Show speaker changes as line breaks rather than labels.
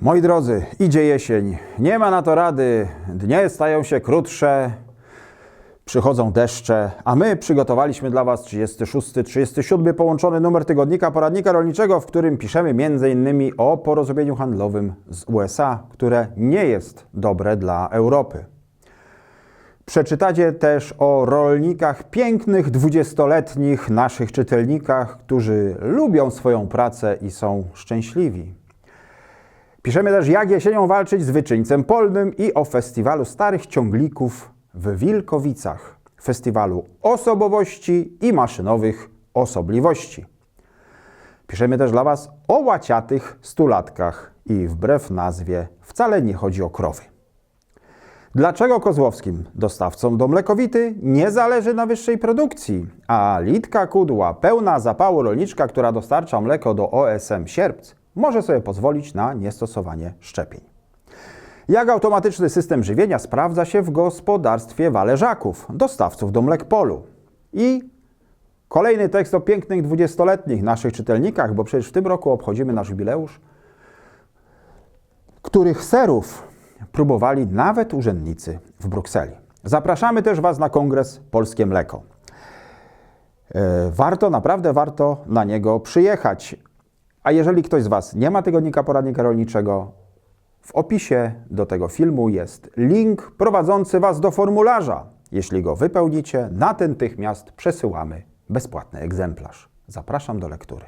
Moi drodzy, idzie jesień, nie ma na to rady, dnie stają się krótsze, przychodzą deszcze, a my przygotowaliśmy dla Was 36, 37 połączony numer tygodnika poradnika rolniczego, w którym piszemy m.in. o porozumieniu handlowym z USA, które nie jest dobre dla Europy. Przeczytacie też o rolnikach pięknych, dwudziestoletnich, naszych czytelnikach, którzy lubią swoją pracę i są szczęśliwi. Piszemy też, jak jesienią walczyć z wyczyńcem polnym i o festiwalu starych ciąglików w Wilkowicach. Festiwalu osobowości i maszynowych osobliwości. Piszemy też dla Was o łaciatych stulatkach i wbrew nazwie wcale nie chodzi o krowy. Dlaczego kozłowskim dostawcom do mlekowity nie zależy na wyższej produkcji, a Litka Kudła, pełna zapału rolniczka, która dostarcza mleko do OSM Sierpc, może sobie pozwolić na niestosowanie szczepień? Jak automatyczny system żywienia sprawdza się w gospodarstwie wależaków, dostawców do Mlekpolu? I kolejny tekst o pięknych dwudziestoletnich naszych czytelnikach, bo przecież w tym roku obchodzimy nasz jubileusz, których serów próbowali nawet urzędnicy w Brukseli. Zapraszamy też Was na kongres Polskie Mleko. E, Warto, naprawdę warto na niego przyjechać. A jeżeli ktoś z Was nie ma tygodnika poradnika rolniczego, w opisie do tego filmu jest link prowadzący Was do formularza. Jeśli go wypełnicie, natychmiast przesyłamy bezpłatny egzemplarz. Zapraszam do lektury.